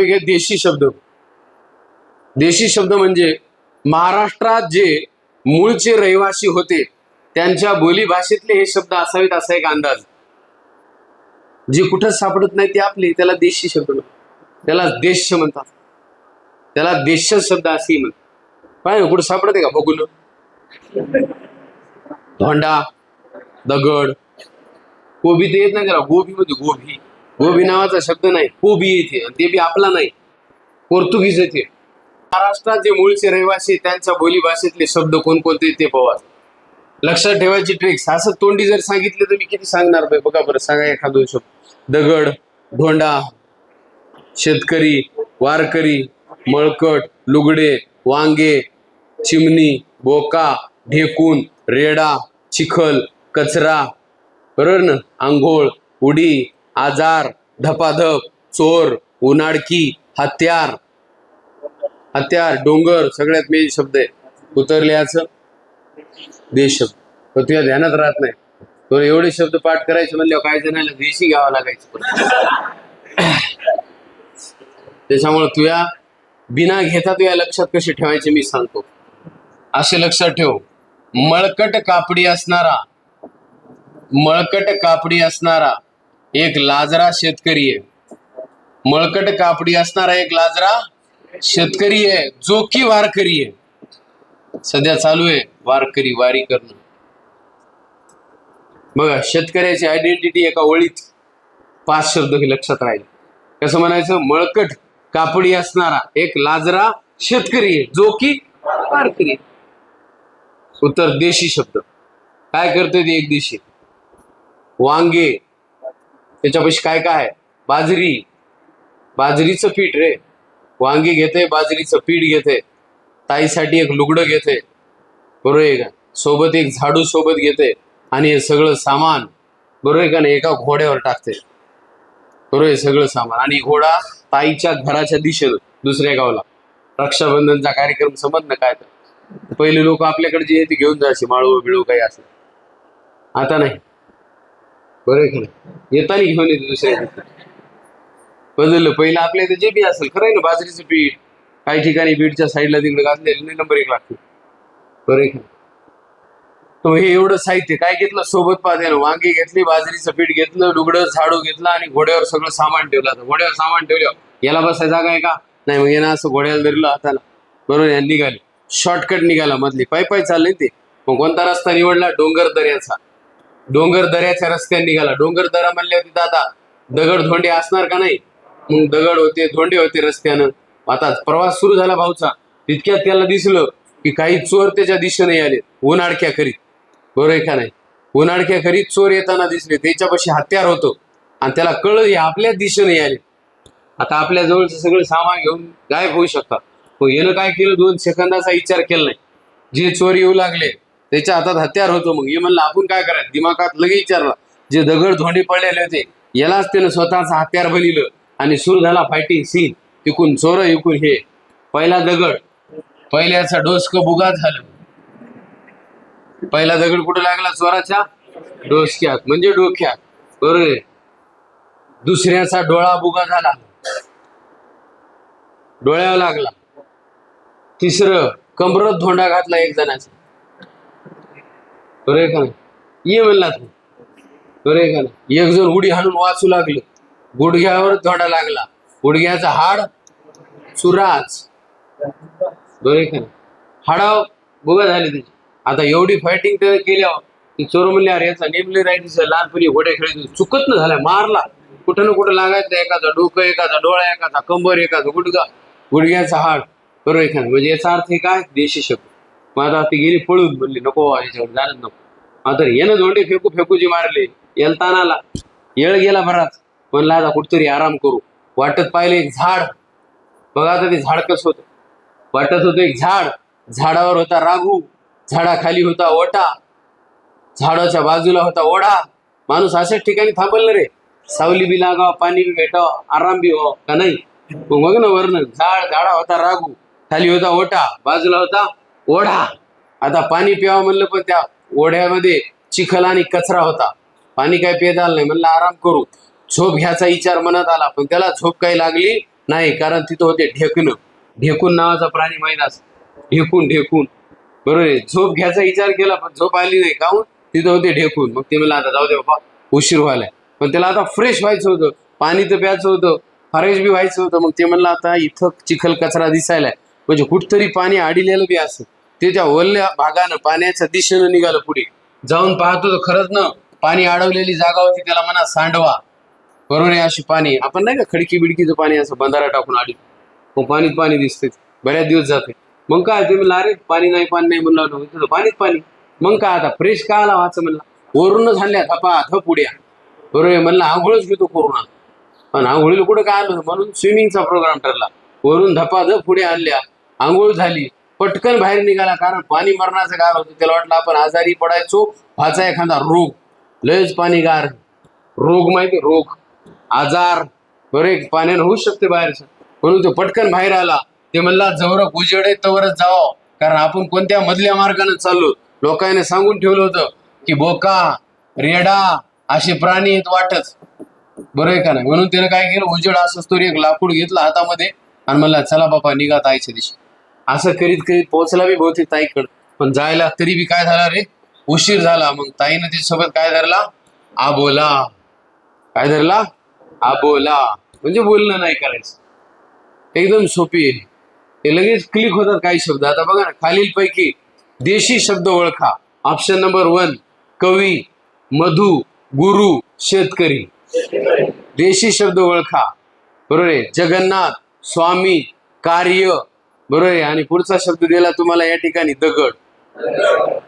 Topic आहे देशी शब्द. देशी शब्द म्हणजे महाराष्ट्रात जे मूळचे रहिवासी होते त्यांच्या बोली भाषेतले हे शब्द असावेत असा एक अंदाज. जे कुठं सापडत नाही ते आपले त्याला देशी शब्द म्हणतात. त्याला देश म्हणतात. त्याला देश शब्द असे म्हणतात. पाय कुठं सापडत आहे का बघून? धोंडा दगड गोबी ते येत नाही त्याला गोबी मध्ये गोबी. गोबी नावाचा शब्द नाही. कोबी येते आणि ते बी आपला नाही. पोर्तुगीज येते महाराष्ट्रात जे मूळचे रहिवासी त्यांच्या बोली भाषेतले शब्द कोणकोणते ते पवा लक्षात ठेवायची ट्रिक्स असं तोंडी जर सांगितले तर मी किती सांगणार बाई बघा बरं सांगा एखादं शब्द. दगड धोंडा शेतकरी वारकरी मळकट लुगडे वांगे चिमणी बोका ढेकून रेडा चिखल कचरा. बरोबर ना? आंघोळ उडी आजार धपाधप चोर उन्हाडकी हत्यार. हत्यार डोंगर सगळ्यात मेन शब्द आहे. उतरल्याचं देश शब्द. पण तुझ्या ध्यानात राहत नाही. तुला एवढे शब्द पाठ करायचे म्हणल्यावर काय जणांना देशी घ्यावं लागायचं? त्याच्यामुळे तुया बिना घेता तुया लक्षात कसे ठेवायचे मी सांगतो. असे लक्षात ठेव. मळकट कापडी असणारा. मळकट कापडी असणारा. एक लाजरा शेतकरी आहे. मळकट कापडी असणारा एक लाजरा शेतकरी आहे जो की वारकरी आहे. सध्या चालू आहे वारकरी वारी करणं. बघा शेतकऱ्याची आयडेंटिटी एका ओळीत पाच शब्द हे लक्षात राहील. कसं म्हणायचं? मळकट कापडी असणारा एक लाजरा शेतकरी आहे जो की वारकरी उत्तर देशी शब्द. काय करते ते एक देशी? वांगे त्याच्यापाशी काय काय आहे? बाजरी. बाजरीचं पीठ रे. वांगी घेते बाजरीचं पीठ घेते. ताईसाठी एक लुगडं घेते. बरोबर आहे का? सोबत एक झाडू सोबत घेते. आणि हे सगळं सामान बरोबर आहे का नाही? एका घोड्यावर टाकते. बरोबर आहे सगळं सामान. आणि घोडा ताईच्या घराच्या दिशेनं दुसऱ्या गावाला. रक्षाबंधनचा कार्यक्रम समज ना काय तर. पहिले लोक आपल्याकडे जे ते घेऊन जायचे माळू बिळू काही असं आता नाही. बरं आहे का येताना घेऊन येते दुसऱ्या बदललं. पहिलं आपल्या इथे जे बी असेल खरं आहे ना बाजरीचं पीठ काही ठिकाणी बीडच्या साईडला तिकडे घातलेलं नाही नंबर एक लागतो. बरं आहे का तो हे एवढं साहित्य काय घेतलं? सोबत पाहते वांगी घेतली बाजरीचं पीठ घेतलं लुगडं झाडू घेतलं आणि घोड्यावर सगळं सामान ठेवलं आता. घोड्यावर सामान ठेवलं याला बसाय जागा आहे का? नाही मग यानं असं घोड्याला धरलं हाताला. बरोबर यानं निघाले. शॉर्टकट निघाला मधली. पाय पाय चालले ते. मग कोणता रस्ता निवडला? डोंगर दऱ्याचा डोंगर दऱ्याच्या रस्त्याने निघाला. डोंगर दरा म्हणल्यावर तिथं आता दगड धोंडे असणार का नाही? मग दगड होते धोंडे होते रस्त्यानं. आता प्रवास सुरू झाला भाऊचा. तितक्यात त्याला दिसलं की काही चोर त्याच्या दिशेने आले उन्हाडक्या करीत. बरोबर का नाही? उन्हाडक्या करीत चोर येताना दिसले. त्याच्यापाशी हत्यार होतो. आणि त्याला कळलं हे आपल्याच दिशेने आले. आता आपल्या जवळचं सगळं सामान घेऊन गायब होऊ शकतात. येणं काय केलं? दोन सेकंदाचा विचार केला नाही. जे चोर येऊ लागले त्याच्या हातात हत्यार होतो मग. हे म्हणलं आपण काय करायचं? दिमागात लगे विचारला. जे दगड धोंडे पडलेले होते यालाच त्यानं स्वतःचा हत्यार बनिलं आणि सुरू झाला फायटिंग सीन इकून चोर इकून हे. पहिला दगड. पहिल्याचा डोसक बुगा झालं. पहिला दगड कुठं लागला? चोराच्या डोसक्यात. म्हणजे डोक्यात. बरोबर दुसऱ्याचा डोळा बुगा झाला. डोळ्यावर लागला. तिसरं कमरत धोंडा घातला एक जणाचा. बरोबर का नाही? ये म्हणला तू. बरोबर का नाही? एक जण उडी हाणून वाचू लागलं. गुडघ्यावर धोंडा लागला. गुडघ्याचा हाड चुराच. बरोबर का नाही? हाडाव बघा झाली त्याची. आता एवढी फायटिंग तर केल्यावर ती चोर म्हणले अरे याचा नेमले राहायचं लहानपणी घोडे खेळायचे. चुकत न झाला मारला. कुठं ना कुठं लागायचं एखादा डोकं एखादा डोळा एखादा कंबर एकाचा गुडगा गुडघ्याचा हाड. बरोबर आहे का म्हणजे याचा अर्थ हे काय? देशी शब्द. मग आता ती गेली पळून म्हणली नको याच्याकडे याच्यावर नको. आता येणं झोंडे फेकू फेकू जे मारले याला आला येळ गेला बराच म्हणला आता कुठतरी आराम करू वाटत पाहिले एक झाड बघा आता ते झाड कसं होतं वाटत होतं एक झाड झाडावर होता राघू झाडाखाली होता ओटा झाडाच्या बाजूला होता ओढा माणूस अशाच ठिकाणी थांबल रे सावली बी लागाव पाणी बी भेटाव आराम बी हो का नाही मग ना वर्ण झाड झाडा होता राघू खाली होता ओटा बाजूला होता ओढा आता पाणी प्यावं म्हणलं पण त्या ओढ्यामध्ये चिखल आणि कचरा होता. पाणी काय पिता आलं नाही. म्हणलं आराम करू. झोप घ्यायचा विचार मनात आला पण त्याला झोप काही लागली नाही कारण तिथं होते ढेकणं. ढेकून नावाचा प्राणी माहीत ढेकून ढेकून. बरोबर आहे. झोप घ्यायचा विचार केला पण झोप आली नाही. काहून? तिथं होते ढेकून. मग ते म्हणलं आता जाऊ दे बाबा उशीर व्हायलाय पण त्याला आता फ्रेश व्हायचं होतं. पाणी तर प्यायचं होतं. फ्रेश बी व्हायचं होतं. मग ते म्हणलं आता इथं चिखल कचरा दिसायलाय म्हणजे कुठतरी पाणी आडिलेलं बी असं. ते त्या ओल्या भागानं पाण्याच्या दिशेनं निघालं पुढे. जाऊन पाहतो तर खरंच ना पाणी अडवलेली जागा होती त्याला म्हणा सांडवा. बरोबर आहे अशी पाणी. आपण नाही का खडकी बिडकीचं पाणी असं बंधारा टाकून आडी मग पाणीच पाणी दिसते बऱ्याच दिवस जाते मग काय ते म्हणलं अरे पाणी नाही पाणी नाही म्हणलं तुझं पाणीच पाणी. मग काय आता फ्रेश का आला वाच म्हणला? वरूनच आणल्या धपा धप उड्या. बरोबर आहे म्हणलं आंघोळच घेतो कोरोना पण आंघोळीला कुठं काय आलं? म्हणून स्विमिंगचा प्रोग्राम ठरला. वरून धपा धप पुढे आणल्या. आंघोळ झाली. पटकन बाहेर निघाला कारण पाणी मरणाचं गार होतं. त्याला वाटलं आपण आजारी पडायचो व्हायचा एखादा रोग. लयच पाणी गार रोग माहिती रोग. आजार. बरेच पाण्यानं होऊ शकते बाहेरचं. म्हणून तो पटकन बाहेर आला. ते म्हणला जवळ उजेड आहे तवरच जावं. कारण आपण कोणत्या मधल्या मार्गाने चाललो? लोकांनी सांगून ठेवलं होतं की बोका रेडा असे प्राणी आहेत वाटच. बरं आहे का नाही? म्हणून त्याने काय केलं? उजेड असं तरी एक लाकूड घेतलं हातामध्ये आणि म्हणला चला बाबा निघा ताईच्या दिवशी. असं करीत करीत पोहोचला बी बहुतेक ताईकडं. पण जायला तरी बी काय झाला रे? उशीर झाला. मग ताईनं तिच्यासोबत काय धरला? आबोला. काय धरला? आबोला. म्हणजे बोलणं नाही करायचं. एकदम सोपी आहे. ते लगेच क्लिक होतात काही शब्द. आता बघा ना खालील पैकी देशी शब्द ओळखा. ऑप्शन नंबर वन कवी मधु गुरु शेतकरी. देशी शब्द ओळखा. बरोबर आहे? जगन्नाथ स्वामी कार्य बरोबर आहे. आणि पुढचा शब्द दिला तुम्हाला या ठिकाणी दगड.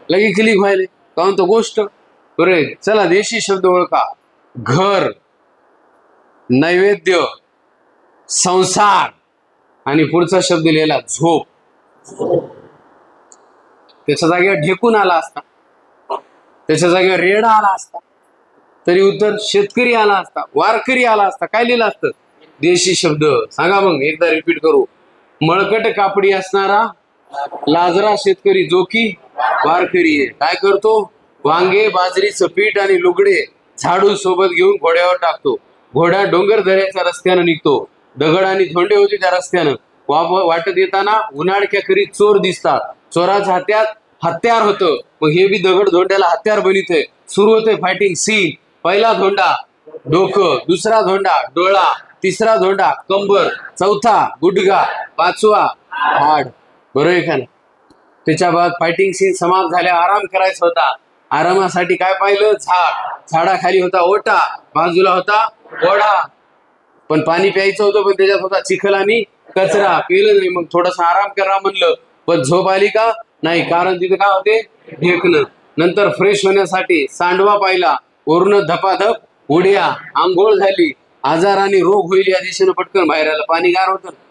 लगे क्लिक व्हायले. काहून तो गोष्ट? बरोबर चला देशी शब्द ओळखा. घर नैवेद्य संसार. आणि पुढचा शब्द लिहिला झोप. त्याच्या जागेवर ढेकून आला असता. त्याच्या जागेवर रेडा आला असता. तरी उत्तर शेतकरी आला असता वारकरी आला असता. काय लिहिलं असतं? देशी शब्द. सांगा मग एकदा रिपीट करू. मळकट कापडी असणारा लाजरा शेतकरी जो की वारकरी आहे. काय करतो? वांगे बाजरीचं पीठ आणि लुगडे झाडू सोबत घेऊन घोड्यावर टाकतो. घोडा डोंगर दऱ्याच्या रस्त्यानं निघतो. दगड आणि धोंडे होते त्या रस्त्यानं. वा- वाटत येताना उन्हाळक्या करीत चोर दिसतात. चोराच्या हात्यात हत्यार होतं. मग हे बी दगड धोंड्याला हत्यार बनित सुरू होते फायटिंग सीन पहिला धोंडा डोकं दुसरा धोंडा डोळा. तिसरा धोंडा कंबर चौथा गुडगा पाचवा हाड. बरोबर का ना त्याच्या बाद फायटिंग सीन समाप्त झाल्या आराम करायचा होता. आरामासाठी काय पाहिलं? झाड. झाडाखाली होता ओटा बाजूला होता ओढा पण पाणी प्यायचं होतं पण त्याच्यात होता चिखल आणि कचरा. पिलं नाही. मग थोडासा आराम करा म्हणलं. पण झोप आली का? नाही. कारण तिथे काय होते? ढेकणं. नंतर फ्रेश होण्यासाठी सांडवा पाहिला. वरून धपाधप उड्या. आंघोळ झाली. आजार आणि रोग होईल या दिशेनं पटकन बाहेर आलं. पाणी गार होतं. ना.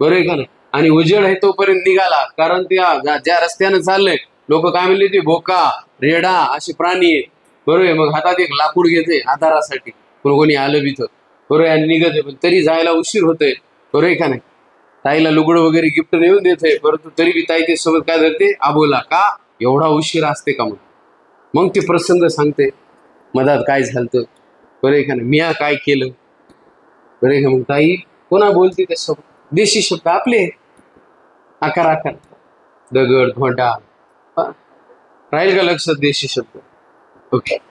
बरं आहे का नाही? आणि उजेड आहे तोपर्यंत निघाला. कारण त्या ज्या- रस्त्यानं चाललंय लोक काय म्हणले ते? भोका रेडा असे प्राणी आहेत. बरोबर आहे? मग हातात एक लाकूड घेते आधारासाठी. कोण कोणी आलं बिथं बरोबर आणि निघत आहे. पण तरी जायला उशीर होतोय. बरोबर आहे का नाही? ताईला लुगडं वगैरे गिफ्ट नेऊन देते परंतु तरी बी ताई ते सोबत काय धरते आबोला का? एवढा उशीर असते का मग? मग ते प्रसंग सांगते. मधात काय झालं बरं आहे का नाही? मी काय केलं? बरे का? मग ताई कोणा बोलते ते शब्द देशी शब्द आपले आकार आकार. दगड घोटा राहील का लक्षात देशी शब्द? ओके.